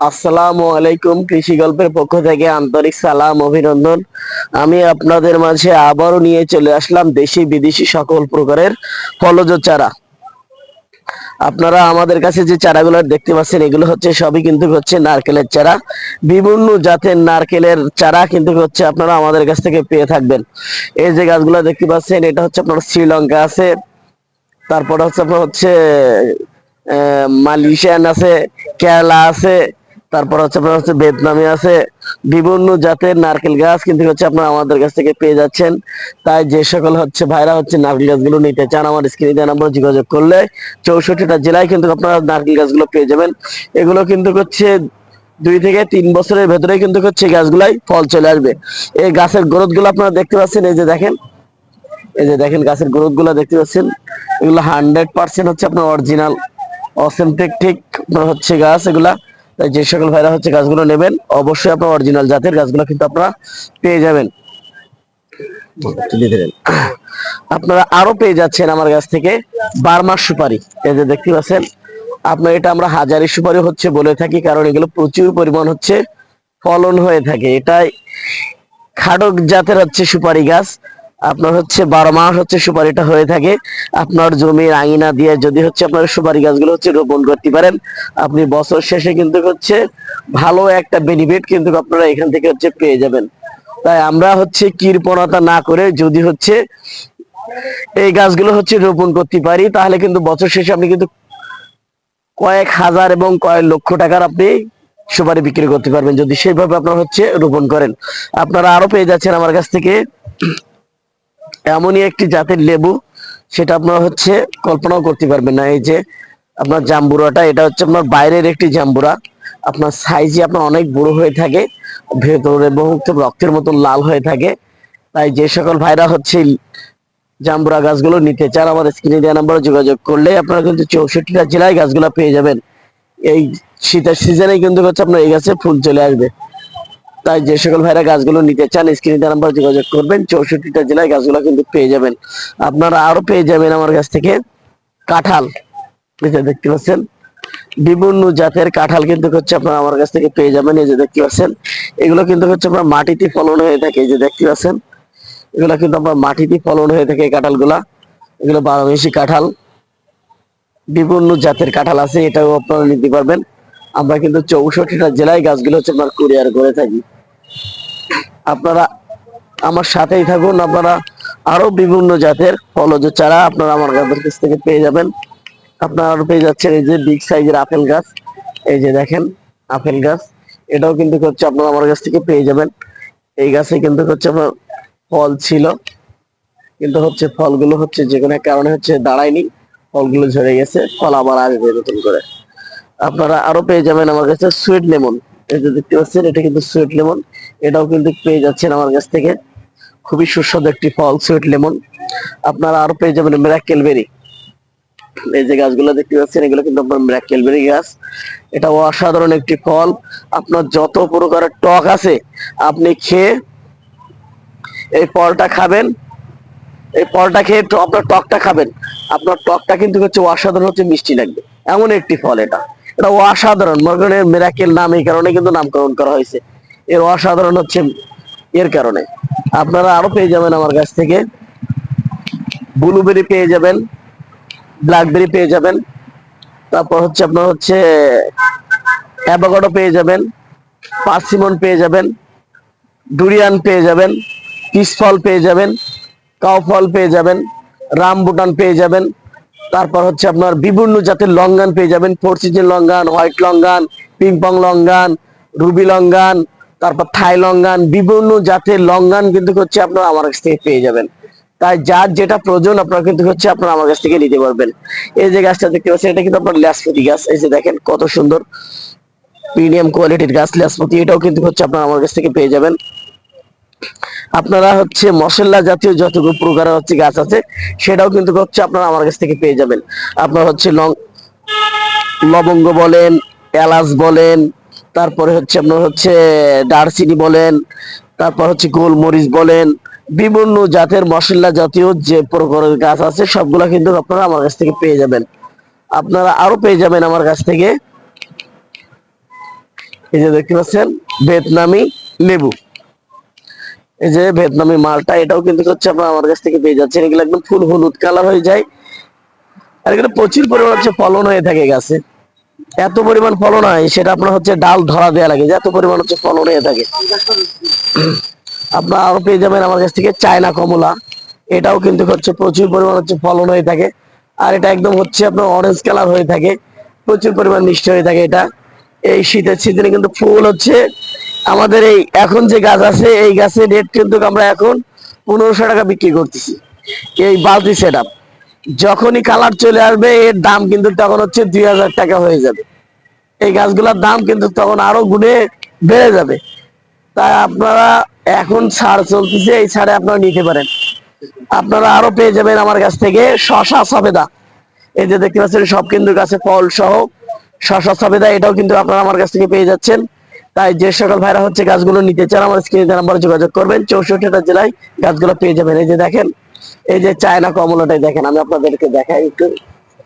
আসসালামু আলাইকুম কৃষি গল্পের পক্ষ থেকে আন্তরিক সালাম, অভিনন্দন। আমি আপনাদের মাঝে আবারও নিয়ে চলে আসলাম দেশি বিদেশি সকল প্রকারের ফলজ চারা। আপনারা আমাদের কাছে যে চারাগুলো দেখতে পাচ্ছেন, এগুলো হচ্ছে সবই কিন্তু হচ্ছে নারকেলের চারা। বিভিন্ন জাতের নারকেলের চারা কিন্তু হচ্ছে আপনারা আমাদের কাছ থেকে পেয়ে থাকবেন। এই যে গাছগুলো দেখতে পাচ্ছেন, এটা হচ্ছে আপনার শ্রীলঙ্কা আছে, তারপরে হচ্ছে আপনার হচ্ছে মালয়েশিয়ান আছে, কেরালা আছে তারপর হচ্ছে আপনার হচ্ছে ভিয়েতনামি আছে। বিভিন্ন জাতের নারকেল গাছ কিন্তু হচ্ছে আপনারা আমাদের কাছ থেকে পেয়ে যাচ্ছেন। তাই যে সকল হচ্ছে ভাইরা হচ্ছে নারকেল গাছগুলো নিতে চান, আমার স্ক্রিনে দেওয়া যোগাযোগ করলে চৌষট্টিটা জেলায় কিন্তু আপনারা নারকেল গাছগুলো পেয়ে যাবেন। এগুলো কিন্তু হচ্ছে দুই থেকে তিন বছরের ভেতরে কিন্তু হচ্ছে গাছগুলাই ফল চলে আসবে। এই গাছের গ্রোথগুলো আপনারা দেখতে পাচ্ছেন, এই যে দেখেন। এই যে দেখেন গাছের গ্রোথগুলো দেখতে পাচ্ছেন। এগুলো হান্ড্রেড পার্সেন্ট হচ্ছে আপনার অরিজিনাল, অথেন্টিক, ঠিক হচ্ছে গাছ এগুলা। তাই যে সকল ভাইরা হচ্ছে গাছগুলো নেবেন, অবশ্যই আপনার অরিজিনাল জাতের গাছগুলো কিন্তু আপনারা পেয়ে যাবেন। আপনারা আরও পেয়ে যাচ্ছেন আমার কাছ থেকে বারমাস সুপারি। এই যে দেখতে পাচ্ছেন, আপনার এটা আমরা হাজারি সুপারি হচ্ছে বলে থাকি, কারণ এগুলো প্রচুর পরিমাণ হচ্ছে ফলন হয়ে থাকে। এটাই খাডক জাতের হচ্ছে সুপারি গাছ। আপনার হচ্ছে বারো মাস হচ্ছে সুপারিটা হয়ে থাকে। আপনার জমির আঙিনা দিয়ে যদি হচ্ছে আপনার সুপারি গাছগুলো হচ্ছে রোপণ করতে পারেন, আপনি বছর শেষে কিন্তু হচ্ছে ভালো একটা বেনিফিট কিন্তু আপনারা এখান থেকে হচ্ছে পেয়ে যাবেন। তাই আমরা হচ্ছে কৃপণতা না করে যদি হচ্ছে এই গাছগুলো হচ্ছে রোপণ করতে পারি, তাহলে কিন্তু বছর শেষে আপনি কিন্তু কয়েক হাজার এবং কয়েক লক্ষ টাকার আপনি সুপারি বিক্রি করতে পারবেন যদি সেইভাবে আপনার হচ্ছে রোপণ করেন। আপনারা আরও পেয়ে যাচ্ছেন আমার কাছ থেকে। এমনই একটি জাতের লেবু, সেটা আপনার হচ্ছে কল্পনাও করতে পারবেন না। এই যে আপনার জাম্বুরাটা, এটা হচ্ছে আপনার বাইরের একটি জাম্বুরা। আপনার সাইজে আপনার অনেক বড় হয়ে থাকে ভেতরে বহুত রক্তের মতন লাল হয়ে থাকে। তাই যে সকল ভাইরা হচ্ছে জাম্বুরা গাছগুলো নিতে চান আমার স্ক্রিনে দেওয়া নাম্বারে যোগাযোগ করলে আপনারা কিন্তু চৌষট্টিটা জেলায় গাছগুলো পেয়ে যাবেন। এই শীতের সিজনে কিন্তু হচ্ছে আপনার এই গাছে ফুল চলে আসবে। তাই যে সকল ভাইরা গাছগুলো নিতে চান, স্ক্রিনে দেওয়া নাম্বার যোগাযোগ করবেন। চৌষট্টিটা জেলায় গাছগুলো কিন্তু পেয়ে যাবেন। আপনারা আরও পেয়ে যাবেন আমার কাছ থেকে কাঁঠাল। দেখতে পাচ্ছেন, বিভিন্ন জাতের কাঁঠাল কিন্তু হচ্ছে আপনারা আমার কাছ থেকে পেয়ে যাবেন। এই যে দেখতে পাচ্ছেন, এগুলো কিন্তু হচ্ছে আপনার মাটিতে ফলন হয়ে থাকে। এই যে দেখতে পাচ্ছেন, এগুলো কিন্তু আপনার মাটিতে ফলন হয়ে থাকে এই কাঁঠালগুলা। এগুলো বারোমেশি কাঁঠাল। বিভিন্ন জাতের কাঁঠাল আছে, এটাও আপনারা নিতে পারবেন। আমরা কিন্তু চৌষট্টিটা জেলায় গাছগুলো হচ্ছে আপনার কুরিয়ার করে থাকি। আপনারা আমার সাথেই থাকুন। আপনারা আরও বিভিন্ন জাতের ফলজ চারা আপনারা আমার গাছের কাছ থেকে পেয়ে যাবেন। আপনারা আরও পেয়ে যাচ্ছেন এই যে বিগ সাইজের আপেল গাছ। এই যে দেখেন, আপেল গাছ। এটাও কিন্তু হচ্ছে আপনারা আমার কাছ থেকে পেয়ে যাবেন। এই গাছে কিন্তু হচ্ছে আপনার ফল ছিল। কিন্তু হচ্ছে ফলগুলো হচ্ছে যে কোনো কারণে হচ্ছে দাঁড়ায়নি। ফলগুলো ঝরে গেছে, ফল আবার আসবে নতুন করে। আপনারা আরও পেয়ে যাবেন আমার কাছে সুইট লেমন এই যে দেখতে পাচ্ছেন, এটা কিন্তু সুইট লেমন এটাও কিন্তু পেয়ে যাচ্ছেন আমার কাছ থেকে। খুবই সুস্বাদু একটি ফল, সুইট লেমন। আপনারা আরও পেয়ে যাবেন মিরাক্কেল বেরি। এই যে গাছগুলো দেখতে পাচ্ছেন, এগুলো কিন্তু আপনার মিরাক্কেল বেরি গাছ। এটা অসাধারণ একটি ফল। আপনার যত প্রকারের টক আছে, আপনি খেয়ে এই ফলটা খাবেন। এই ফলটা খেয়ে আপনার টকটা খাবেন। আপনার টকটা কিন্তু হচ্ছে অসাধারণ, হচ্ছে মিষ্টি লাগবে। এমন একটি ফল এটা। এটা অসাধারণ। মনে করেন মেরাকেল নাম এই কারণে কিন্তু নামকরণ করা হয়েছে। এর অসাধারণ হচ্ছে এর কারণে। আপনারা আরও পেয়ে যাবেন আমার কাছ থেকে। ব্লুবেরি পেয়ে যাবেন ব্ল্যাকবেরি পেয়ে যাবেন। তারপর হচ্ছে আপনার হচ্ছে অ্যাভোকাডো পেয়ে যাবেন পার্সিমন পেয়ে যাবেন ডুরিয়ান পেয়ে যাবেন পিস ফল পেয়ে যাবেন কাউ ফল পেয়ে যাবেন রামবুটান পেয়ে যাবেন। তারপর হচ্ছে আপনার বিভিন্ন জাতের লঙ্গান পেয়ে যাবেন। Four season longan white longan ping pong longan ruby longan তারপর থাই লঙ্গান বিভিন্ন জাতের লঙ্গান কিন্তু হচ্ছে আপনারা আমার কাছ থেকে পেয়ে যাবেন। তাই যার যেটা প্রয়োজন আপনারা কিন্তু হচ্ছে আপনারা আমার কাছ থেকে নিতে পারবেন। এই যে গাছটা দেখতে পাচ্ছেন, এটা কিন্তু আপনার ল্যাসপতি গাছ। এই যে দেখেন, কত সুন্দর প্রিমিয়াম কোয়ালিটির গাছ, ল্যাসপতি। এটাও কিন্তু হচ্ছে আপনারা আমার কাছ থেকে পেয়ে যাবেন। আপনারা হচ্ছে মশলা জাতীয় যতগুলো প্রকারের হচ্ছে গাছ আছে, সেটাও কিন্তু হচ্ছে আপনারা আমার কাছ থেকে পেয়ে যাবেন। আপনার হচ্ছে লং লবঙ্গ বলেন, এলাচ বলেন তারপরে হচ্ছে আপনার হচ্ছে দারচিনি বলেন, তারপর হচ্ছে গোলমরিচ বলেন, বিভিন্ন জাতের মশলা জাতীয় যে প্রকারের গাছ আছে, সবগুলা কিন্তু আপনারা আমার কাছ থেকে পেয়ে যাবেন। আপনারা আরও পেয়ে যাবেন আমার কাছ থেকে। এই যে দেখতে পাচ্ছেন, ভিয়েতনামি লেবু। এই যে ভিয়েতনামি মালটা, এটাও কিন্তু হচ্ছে আপনার আমার কাছ থেকে পেয়ে যাচ্ছেন। এগুলো একদম ফুল হলুদ কালার হয়ে যায়। আর এগুলো প্রচুর পরিমাণ হচ্ছে ফলন হয়ে থাকে গাছে। এত পরিমাণ ফলন হয়, সেটা আপনার হচ্ছে ডাল ধরা দেওয়া লাগে এত পরিমাণ হচ্ছে ফলন হয়ে থাকে। আপনার আরও পেয়ে যাবেন আমার কাছ থেকে চায়না কমলা, এটাও কিন্তু হচ্ছে প্রচুর পরিমাণ হচ্ছে ফলন হয়ে থাকে। আর এটা একদম হচ্ছে আপনার অরেঞ্জ কালার হয়ে থাকে, প্রচুর পরিমাণ মিষ্টি হয়ে থাকে এটা। এই শীতের সিজনে কিন্তু ফুল হচ্ছে, আমাদের এই এখন যে গাছ আছে, এই গাছের রেট কিন্তু আমরা এখন পনেরোশো টাকা বিক্রি করতেছি, এই বালতি সেট যখনই কালার চলে আসবে, এর দাম কিন্তু তখন হচ্ছে দুই হাজার টাকা হয়ে যাবে। এই গাছগুলোর দাম কিন্তু তখন আরও গুণে বেড়ে যাবে। তাই আপনারা এখন ছাড় চলতেছে, এই ছাড়ে আপনারা নিতে পারেন। আপনারা আরও পেয়ে যাবেন আমার কাছ থেকে শশা সবেদা। এই যে দেখতে পাচ্ছেন, সব কিন্তু গাছে ফল সহ শশা সবেদা, এটাও কিন্তু আপনারা আমার কাছ থেকে পেয়ে যাচ্ছেন। তাই যে সকল ভাইরা হচ্ছে গাছগুলো নিতে চান, আমার স্ক্রিনে নাম্বারে যোগাযোগ করবেন। চৌষট্টিটা জেলায় গাছগুলো পেয়ে যাবেন। এই যে দেখেন এই যে চায়না কমলাটাই দেখেন, আমি আপনাদেরকে দেখাই একটু।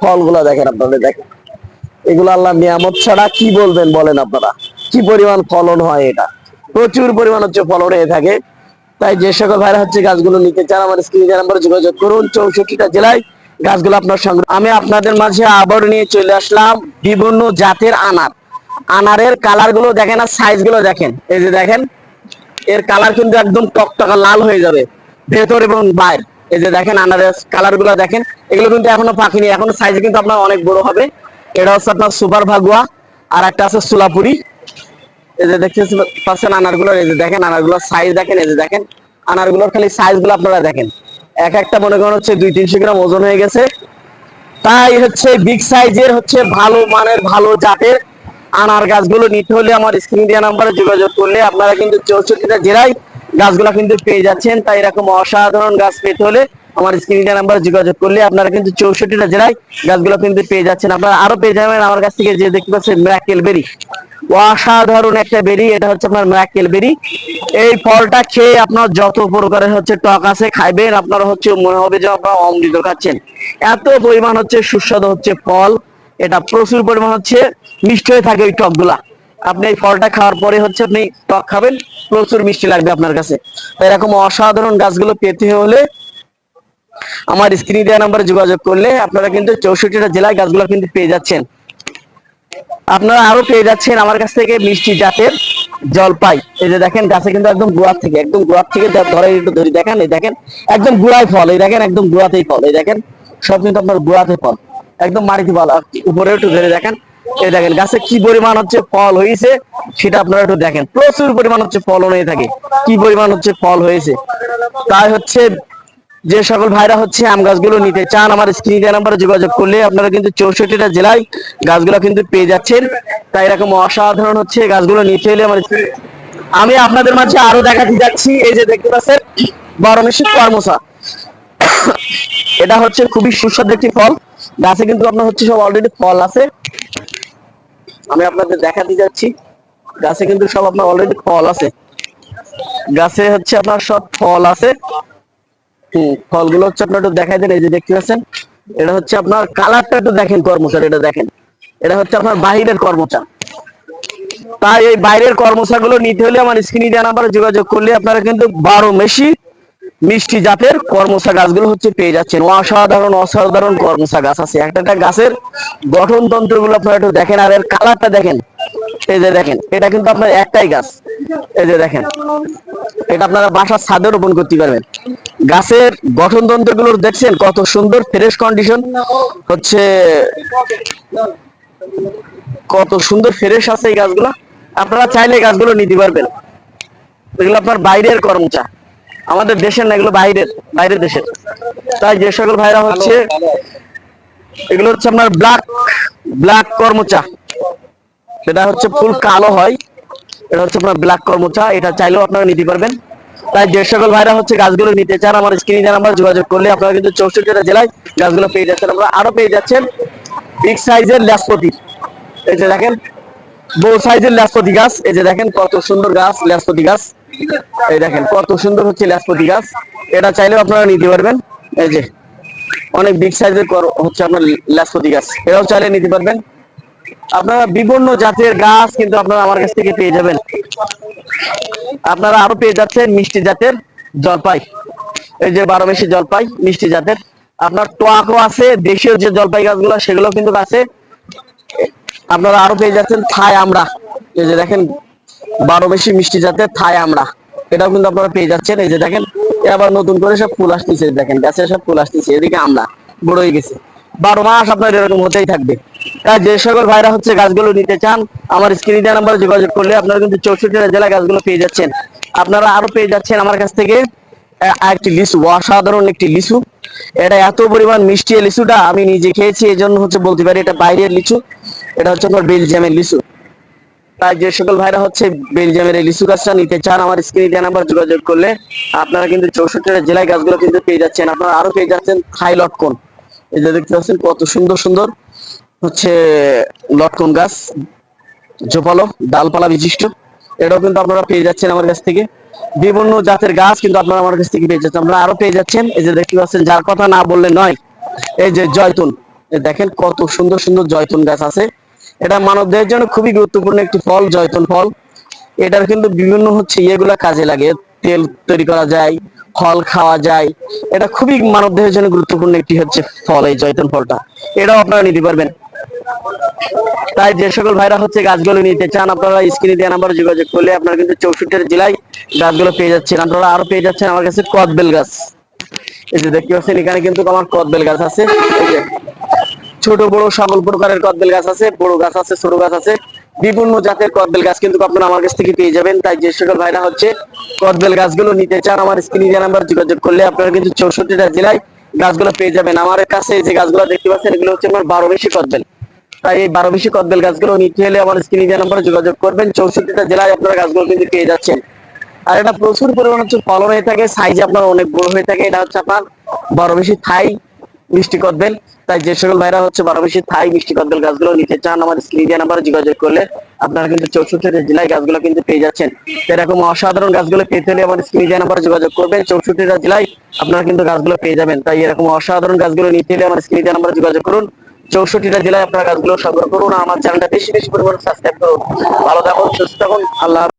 ফলগুলো দেখেন আপনাদের দেখেন। এগুলো আল্লাহ নিয়ামত ছাড়া কি বলবেন বলেন আপনারা? কি পরিমাণ ফলন হয় এটা? প্রচুর পরিমাণ হচ্ছে ফলন হয়ে থাকে। তাই যে সকল ভাইরা হচ্ছে গাছগুলো নিতে চান, আমার স্ক্রিনে নাম্বারে যোগাযোগ করুন। চৌষট্টিটা জেলায় গাছগুলো আপনার সঙ্গে আমি আপনাদের মাঝে আবার নিয়ে চলে আসলাম বিভিন্ন জাতের আনার। আনারের কালারগুলো দেখেন আর সাইজগুলো দেখেন। এই যে দেখেন, এর কালার কিন্তু একদম টকটকা লাল হয়ে যাবে। ভেতর এবং বাইর। এই যে দেখেন আনারের কালারগুলো দেখেন, এগুলো কিন্তু এখনও পাকিনি। এখনও সাইজ কিন্তু আপনার অনেক বড় হবে। এটা হচ্ছে আপনার সুপার ভাগুয়া, আর একটা আছে সুলাপুরি এই যে দেখতে পাচ্ছেন আনারগুলোর, এই যে দেখেন আনারগুলোর সাইজ দেখেন, এই যে দেখেন, আনারগুলোর খালি সাইজগুলো আপনারা দেখেন। এক একটা মনে করেন হচ্ছে দুই তিনশো গ্রাম ওজন হয়ে গেছে। তাই হচ্ছে বিগ সাইজের হচ্ছে ভালো মানের, ভালো জাতের আনার গাছগুলো নিতে হলে আমার স্ক্রিন দেওয়া নাম্বারে যোগাযোগ করলে আপনারা কিন্তু চৌষট্টিটা জেলায় গাছগুলো কিন্তু পেয়ে যাচ্ছেন, তাই এরকম অসাধারণ গাছ পেতে হলে আমার স্ক্রিন দেওয়া নাম্বারে যোগাযোগ করলে আপনারা কিন্তু চৌষট্টিটা জেলায় গাছগুলো কিন্তু পেয়ে যাচ্ছেন। আপনারা আরও পেয়ে যাবেন আমার কাছ থেকে যে দেখতে পাচ্ছেন ম্যাকেল বেরি অসাধারণ একটা বেরি এটা হচ্ছে আপনার ম্যাকেল বেরি এই ফলটা খেয়ে আপনার যত প্রকারের হচ্ছে টক আছে খাইবেন, আপনার হচ্ছে মনে হবে যে আপনার অমৃত খাচ্ছেন। এত পরিমাণ হচ্ছে সুস্বাদু হচ্ছে ফল, এটা প্রচুর পরিমাণ হচ্ছে মিষ্টি হয়ে থাকে ওই টকগুলা। আপনি এই ফলটা খাওয়ার পরে হচ্ছে আপনি টক খাবেন, প্রচুর মিষ্টি লাগবে আপনার কাছে। এরকম অসাধারণ গাছগুলো পেতে হলে আমার স্ক্রিনে দেওয়া নাম্বারে যোগাযোগ করলে আপনারা কিন্তু চৌষট্টিটা জেলায় গাছগুলো কিন্তু পেয়ে যাচ্ছেন। আপনারা আরও পেয়ে যাচ্ছেন আমার কাছ থেকে মিষ্টি জাতের জলপাই। এই যে দেখেন, গাছে কিন্তু একদম গোড়ার থেকে, একদম গোড়ার থেকে ধরে একটু ধরি দেখেন, এই দেখেন, একদম গুড়ায় ফল, এই দেখেন, একদম গুড়াতেই ফল, এই দেখেন, সব কিন্তু আপনার গুড়াতে ফল, একদম মাটিতে ফল উপরে একটু ধরে দেখেন এই দেখেন, গাছে কি পরিমাণ হচ্ছে ফল হয়েছে সেটা আপনারা একটু দেখেন। প্রচুর পরিমাণ হচ্ছে ফলন হয়ে থাকে। কি পরিমাণ হচ্ছে ফল হয়েছে? তাই হচ্ছে যে সকল ভাইরা হচ্ছে আম গাছগুলো নিতে চান, আমার স্ক্রিন দেওয়া নাম্বারে যোগাযোগ করলে আপনারা কিন্তু চৌষট্টিটা জেলায় গাছগুলো কিন্তু পেয়ে যাচ্ছেন। তাই এরকম অসাধারণ হচ্ছে গাছগুলো নিতে হলে আমার আমি আপনাদের মাঝে আরও দেখাতে যাচ্ছি। এই যে দেখতে পাচ্ছেন বারোমেশি কর্মসা। এটা হচ্ছে খুবই সুস্বাদু একটি ফল। গাছে কিন্তু আপনার হচ্ছে সব অলরেডি ফল আছে। আমি আপনাদের দেখাতে যাচ্ছি। গাছে কিন্তু সব আপনার অলরেডি ফল আছে। গাছে হচ্ছে আপনার সব ফল আছে। হম, ফলগুলো হচ্ছে আপনার একটু দেখাই দেন, এই যে দেখতে পাচ্ছেন? এটা হচ্ছে আপনার কালারটা একটু দেখেন কর্মচার, এটা দেখেন। এটা হচ্ছে আপনার বাহিরের কর্মচার। তাই এই বাইরের কর্মচারগুলো নিতে হলে আমার স্ক্রিনে দেওয়া নাম্বারে যোগাযোগ করলে আপনারা কিন্তু বারো মেশি মিষ্টি জাতের কর্মসা গাছগুলো হচ্ছে পেয়ে যাচ্ছেন। অসাধারণ অসাধারণ কর্মসা গাছ আছে। একটা একটা গাছের গঠন তন্ত্রগুলো আপনারা একটু দেখেন, আর এর কালারটা দেখেন। এই যে দেখেন, এটা কিন্তু আপনার একটাই গাছ। এই যে দেখেন, এটা আপনারা বাসার ছাদে রোপণ করতে পারবেন। গাছের গঠন তন্ত্রগুলো দেখছেন, কত সুন্দর ফ্রেশ কন্ডিশন হচ্ছে কত সুন্দর ফ্রেশ আছে এই গাছগুলো। আপনারা চাইলে গাছগুলো নিতে পারবেন। এগুলো আপনার বাইরের কর্মচা আমাদের দেশের না এগুলো বাইরের বাইরের দেশের। তাই যে সকল ভাইরা হচ্ছে এগুলো হচ্ছে আপনার ব্ল্যাক ব্ল্যাক কর্মচা। এটা হচ্ছে ফুল কালো হয়। এটা হচ্ছে আপনার ব্ল্যাক কর্মচা এটা চাইলেও আপনারা নিতে পারবেন। তাই যে সকল ভাইরা হচ্ছে গাছগুলো নিতে চান আমার স্ক্রিনে নাম্বার যোগাযোগ করলে আপনারা কিন্তু চৌষট্টিটা জেলায় গাছগুলো পেয়ে যাচ্ছেন। আমরা আরও পেয়ে যাচ্ছেন বিগ সাইজের ল্যাসপতি। এই যে দেখেন বড় সাইজের ল্যাসপতি গাছ। এই যে দেখেন কত সুন্দর গাছ ল্যাসপতি গাছ। এই দেখেন, কত সুন্দর হচ্ছে ল্যাসপতি গাছ। এটা চাইলেও আপনারা নিতে পারবেন। এই যে, অনেক বিগ সাইজের হচ্ছে আপনার ল্যাসপতি গাছ। এটাও চাইলে নিতে পারবেন। আপনারা বিভিন্ন জাতের গাছ কিন্তু আপনারা আমার কাছ থেকে পেয়ে যাবেন। আপনারা আরও পেয়ে যাচ্ছেন মিষ্টি জাতের জলপাই। এই যে বারো মেশি জলপাই, মিষ্টি জাতের। আপনার টোয়াকও আছে, দেশীয় যে জলপাই গাছগুলো, সেগুলো কিন্তু আছে। আপনারা আরও পেয়ে যাচ্ছেন থাই আমরা এই যে দেখেন বারো বেশি মিষ্টি জাতের থাই আমড়া এটাও কিন্তু আপনারা পেয়ে যাচ্ছেন। এই যে দেখেন আবার নতুন করে সব ফুল আসতেছে। দেখেন, গাছে সব ফুল আসতেছে। এদিকে আমড়া বড় হয়ে গেছে। বারো মাস আপনার এরকম হতেই থাকবে। তাই যে সকল ভাইরা হচ্ছে গাছগুলো নিতে চান, আমার স্ক্রিনে দেওয়া নাম্বারে যোগাযোগ করলে আপনারা কিন্তু চৌষট্টি জেলা গাছগুলো পেয়ে যাচ্ছেন। আপনারা আরও পেয়ে যাচ্ছেন আমার কাছ থেকে একটি লিচু, অসাধারণ একটি লিচু। এটা এত পরিমাণ মিষ্টি লিচুটা আমি নিজে খেয়েছি এই জন্য হচ্ছে বলতে পারি এটা বাইরের লিচু। এটা হচ্ছে আপনার বেলজিয়ামের লিচু। যে সকল ভাইরা হচ্ছে বেলজিয়ামের এই লিচু গাছটা নিতে চান, আমার স্ক্রিনে দেওয়া নাম্বার যোগাযোগ করলে আপনারা কিন্তু চৌষট্টি জেলায় গাছগুলো কিন্তু পেয়ে যাচ্ছেন। আপনারা আরও পেয়ে যাচ্ছেন থাই লটকন। এই যে দেখতে পাচ্ছেন কত সুন্দর সুন্দর হচ্ছে লটকন গাছ। ঝোপালো ডালপালা বিশিষ্ট। এটাও কিন্তু আপনারা পেয়ে যাচ্ছেন আমার কাছ থেকে। বিভিন্ন জাতের গাছ কিন্তু আপনারা আমার কাছ থেকে পেয়ে যাচ্ছেন। আপনারা আরও পেয়ে যাচ্ছেন। এই যে দেখতে পাচ্ছেন, যার কথা না বললে নয়, এই যে জয়তুন। দেখেন কত সুন্দর সুন্দর জয়তুন গাছ আছে। এটা মানব দেহের জন্য খুবই গুরুত্বপূর্ণ একটি ফল, জয়তুন ফল। এটার কিন্তু বিভিন্ন হচ্ছে ইয়েগুলা কাজে লাগে। তেল তৈরি করা যায়, ফল খাওয়া যায়। এটা খুবই মানব দেহের জন্য গুরুত্বপূর্ণ একটি হচ্ছে ফল, এই জয়তুন ফলটা। এটাও আপনারা নিতে পারবেন। তাই যে সকল ভাইরা হচ্ছে গাছগুলো নিতে চান, আপনারা স্ক্রিনে দেওয়া নাম্বার যোগাযোগ করলে আপনারা কিন্তু চৌষট্টি জেলায় গাছগুলো পেয়ে যাচ্ছেন। আপনারা আরও পেয়ে যাচ্ছেন আমার কাছে কদবেল গাছ। এই যে দেখতে পাচ্ছেন, এখানে কিন্তু আমার কদবেল গাছ আছে। ছোট, বড় সকল প্রকারের কদবেল গাছ আছে, বড় গাছ আছে, ছোট গাছ আছে, বিভিন্ন জাতের কদবেল গাছ কিন্তু আপনারা আমার কাছ থেকে পেয়ে যাবেন। তাই যে সকল ভাইরা হচ্ছে কদবেল গাছগুলো নিতে চান, আমার স্ক্রিনে নাম্বার যোগাযোগ করলে আপনারা কিন্তু চৌষট্টিটা জেলায় গাছগুলো পেয়ে যাবেন। আমার কাছে যে গাছগুলো দেখতে পাচ্ছেন, এগুলো হচ্ছে আমার বারো বেশি কদবেল। তাই এই বারো বেশি কদবেল গাছগুলো নিতে হলে আমার স্ক্রিনে দেওয়া নাম্বারে যোগাযোগ করবেন। চৌষট্টিটা জেলায় আপনারা গাছগুলো কিন্তু পেয়ে যাচ্ছেন। আর এটা প্রচুর পরিমাণ হচ্ছে ফলন হয়ে থাকে সাইজ আপনার অনেক বড় হয়ে থাকে। এটা হচ্ছে আপনার বারো বেশি থাই মিষ্টি কদবেল। তাই যে সকল ভাইরা হচ্ছে বারো বেশি থাই মিষ্টি কদবেল গাছগুলো নিতে চান আমার স্ক্রিনে দেওয়া নাম্বারে যোগাযোগ করলে আপনারা কিন্তু চৌষট্টি জেলায় গাছগুলো কিন্তু পেয়ে যাচ্ছেন। এরকম অসাধারণ গাছগুলো পেতে হলে আমার স্ক্রিনে দেওয়া নাম্বারে যোগাযোগ করবেন চৌষট্টিটা জেলায় আপনারা কিন্তু গাছগুলো পেয়ে যাবেন। তাই এরকম অসাধারণ গাছগুলো নিতে হলে আমার স্ক্রিনে দেওয়া নাম্বারে যোগাযোগ করুন চৌষট্টিটা জেলায় আপনারা গাছগুলো সংগ্রহ করুন আমার চ্যানেলটা বেশি বেশি পরিমাণে সাবস্ক্রাইব করুন। ভালো থাকুন, সুস্থ থাকুন, আল্লাহ।